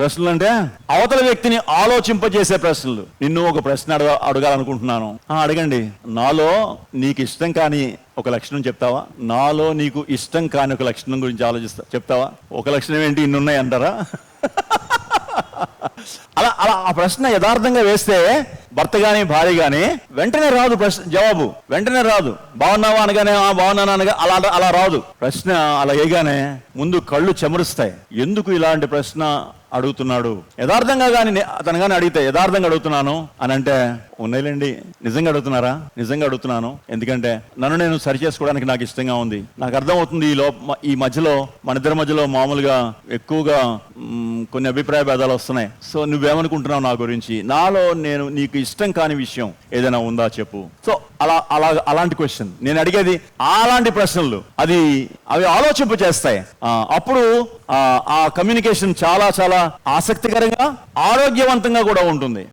ప్రశ్నలు అంటే? అవతల వ్యక్తిని ఆలోచింపజేసే ప్రశ్నలు. నిన్ను ఒక ప్రశ్న అడగ అడగాలనుకుంటున్నాను. అడగండి. నాలో నీకు ఇష్టం కాని ఒక లక్షణం చెప్తావా? నాలో నీకు ఇష్టం కాని ఒక లక్షణం గురించి ఆలోచిస్తా చెప్తావా? ఒక లక్షణం ఏంటి? ఇన్ని ఉన్నాయి అంటారా? అలా అలా ఆ ప్రశ్న యథార్థంగా వేస్తే భర్త గాని భార్య గాని వెంటనే రాదు ప్రశ్న జవాబు. వెంటనే రాదు. బాగున్నావా అనగానే బాగున్నాను అనగా అలా అలా రాదు. ప్రశ్న అలా వేయగానే ముందు కళ్ళు చెమరుస్తాయి. ఎందుకు ఇలాంటి ప్రశ్న అడుగుతున్నాడు. యథార్థంగా కానీ అతను కానీ అడిగితే యథార్థంగా అడుగుతున్నాను? అని అంటే ఉన్నాయిలేండి. నిజంగా అడుగుతున్నారా? నిజంగా అడుగుతున్నాను. ఎందుకంటే నన్ను నేను సరి చేసుకోవడానికి నాకు ఇష్టంగా ఉంది. నాకు అర్థమవుతుంది ఈ లో ఈ మధ్యలో మన ఇద్దరి మధ్యలో మామూలుగా ఎక్కువగా కొన్ని అభిప్రాయ భేదాలు వస్తున్నాయి. సో నువ్వేమనుకుంటున్నావు నా గురించి? నాలో నేను నీకు ఇష్టం కాని విషయం ఏదైనా ఉందా చెప్పు. సో అలా అలా అలాంటి క్వశ్చన్ నేను అడిగేది అలాంటి ప్రశ్నలు. అది అవి ఆలోచింప చేస్తాయి. అప్పుడు ఆ కమ్యూనికేషన్ చాలా చాలా ఆసక్తికరంగా ఆరోగ్యవంతంగా కూడా ఉంటుంది.